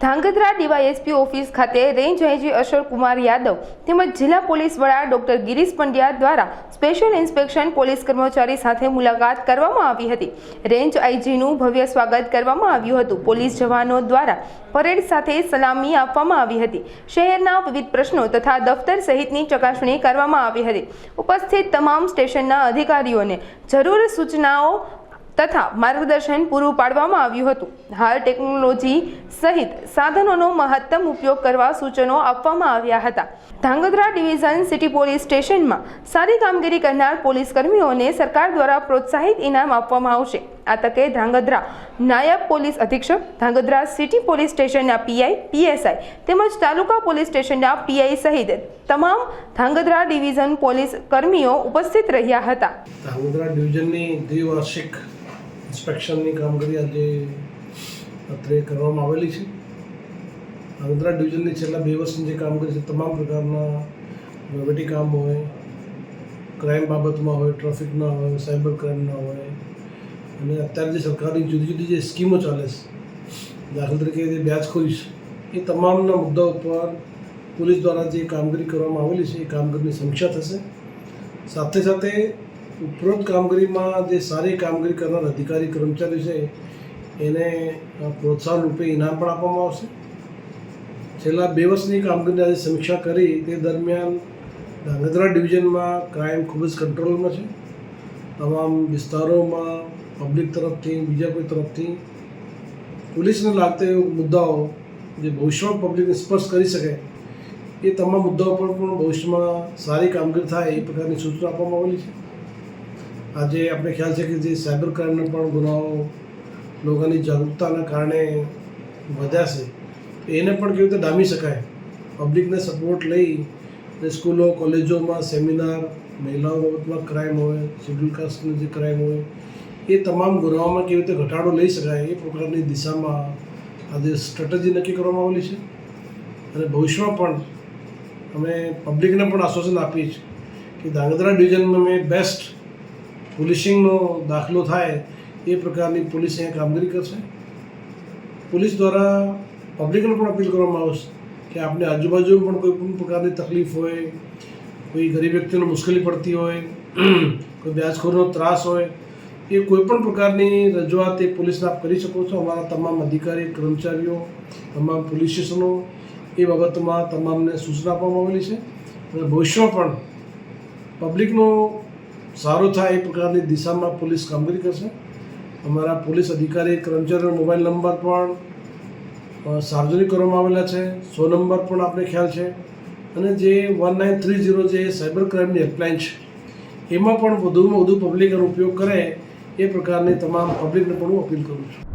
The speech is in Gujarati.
ધાંગધ્રા ડીવાયએસપી ઓફિસ ખાતે રેન્જ આઈજી અશોક કુમાર યાદવ તેમજ જિલ્લા પોલીસ વડા ડોક્ટર ગિરીશ પંડ્યા દ્વારા સ્પેશિયલ ઇન્સ્પેક્શન પોલીસ કર્મચારી સાથે મુલાકાત કરવામાં આવી હતી. રેન્જ આઈજીનું ભવ્ય સ્વાગત કરવામાં આવ્યું હતું. પોલીસ જવાનો દ્વારા પરેડ સાથે સલામી આપવામાં આવી હતી. શહેરના વિવિધ પ્રશ્નો તથા દફતર સહિતની ચકાસણી કરવામાં આવી હતી. ઉપસ્થિત તમામ સ્ટેશનના અધિકારીઓને જરૂર સૂચનાઓ તથા માર્ગદર્શન પૂરું પાડવામાં આવ્યું હતું. હાલ ટેકનોલોજી સહિત સાધનોનો મહત્તમ ઉપયોગ કરવા સૂચનો આપવામાં આવ્યા હતા. ધાંગધ્રા ડિવિઝન સિટી પોલીસ સ્ટેશનમાં સારી કામગીરી કરનાર પોલીસ કર્મીઓને સરકાર દ્વારા પ્રોત્સાહિત ઇનામ આપવામાં આવશે. આ તકે ધાંગધ્રા નાયબ પોલીસ અધિક્ષક, ધાંગધ્રા સિટી પોલીસ સ્ટેશનના પીઆઈ પીએસઆઈ તેમજ તાલુકા પોલીસ સ્ટેશનના પીઆઈ સહિત તમામ ધાંગધ્રા ડિવિઝન પોલીસ કર્મીઓ ઉપસ્થિત રહ્યા હતા. ધાંગધ્રા ડિવિઝનની દ્વિવાર્ષિક ઇન્સ્પેક્શનની કામગીરી આજે અત્રે કરવામાં આવેલી છે. ધાંગધ્રા ડિવિઝનની છેલ્લા બે વર્ષની જે કામગીરી છે, તમામ પ્રકારના વહીવટી કામ હોય, ક્રાઇમ બાબતમાં હોય, ટ્રાફિકના હોય, સાયબર ક્રાઇમના હોય, અને અત્યારે જે સરકારની જુદી જુદી જે સ્કીમો ચાલે છે, દાખલા તરીકે જે વ્યાજખોરી છે, એ તમામના મુદ્દા ઉપર પોલીસ દ્વારા જે કામગીરી કરવામાં આવેલી છે, એ કામગીરીની સમીક્ષા થશે. સાથે સાથે ઉપરોક્ત કામગીરીમાં જે સારી કામગીરી કરનાર અધિકારી કર્મચારી છે, એને પ્રોત્સાહન રૂપે ઇનામ પણ આપવામાં આવશે. છેલ્લા બે વર્ષની કામગીરીની આજે સમીક્ષા કરી, તે દરમિયાન ધાંગધ્રા ડિવિઝનમાં ક્રાઇમ ખૂબ જ કંટ્રોલમાં છે. તમામ વિસ્તારોમાં પબ્લિક તરફથી, બીજા કોઈ તરફથી પોલીસને લાગતા મુદ્દાઓ જે ભવિષ્યમાં પબ્લિકને સ્પર્શ કરી શકે, એ તમામ મુદ્દાઓ પર પણ ભવિષ્યમાં સારી કામગીરી થાય એ પ્રકારની સૂચના આપવામાં આવેલી છે. આજે આપણે ખ્યાલ છે કે જે સાયબર ક્રાઇમના પણ ગુનાઓ લોકોની જાગૃતતાના કારણે વધ્યા છે, એને પણ કેવી રીતે ડામી શકાય? પબ્લિકને સપોર્ટ લઈ અને સ્કૂલો, કોલેજોમાં સેમિનાર, મહિલાઓ બાબતમાં ક્રાઇમ હોય શેડ્યુલ કાસ્ટની જે ક્રાઇમ હોય, એ તમામ ગુનાઓમાં કેવી રીતે ઘટાડો લઈ શકાય એ પ્રકારની દિશામાં આજે સ્ટ્રેટજી નક્કી કરવામાં આવેલી છે. અને ભવિષ્યમાં પણ અમે પબ્લિકને પણ આશ્વાસન આપીએ છીએ કે ધાંગધ્રા ડિવિઝનમાં મેં બેસ્ટ પોલીસિંગનો દાખલો થાય એ પ્રકારની પોલીસ અહીંયા કામગીરી કરશે. પોલીસ દ્વારા પબ્લિકને પણ અપીલ કરવામાં આવશે કે આપણે આજુબાજુ પણ કોઈ પણ પ્રકારની તકલીફ હોય, કોઈ ગરીબ વ્યક્તિને મુશ્કેલી પડતી હોય, કોઈ વ્યાજખોરનો ત્રાસ હોય, એ કોઈ પણ પ્રકારની રજૂઆત એ પોલીસને આપ કરી શકો છો. અમારા તમામ અધિકારી, કર્મચારીઓ, તમામ પોલીસ સ્ટેશનો એ બાબતમાં તમામને સૂચના આપવામાં આવેલી છે. અને ભવિષ્યમાં પણ પબ્લિકનો સારો થાય એ પ્રકારની દિશામાં પોલીસ કામગીરી કરશે. અમારા પોલીસ અધિકારી કર્મચારીનો મોબાઈલ નંબર પણ સાર્વજનિક કરવામાં આવેલા છે. સો નંબર પણ આપણે ખ્યાલ છે. અને જે વન નાઇન થ્રી ઝીરો જે સાયબર ક્રાઇમની હેલ્પલાઇન છે, એમાં પણ વધુમાં વધુ પબ્લિક એનો ઉપયોગ કરે એ પ્રકારની તમામ પબ્લિકને પણ હું અપીલ કરું છું.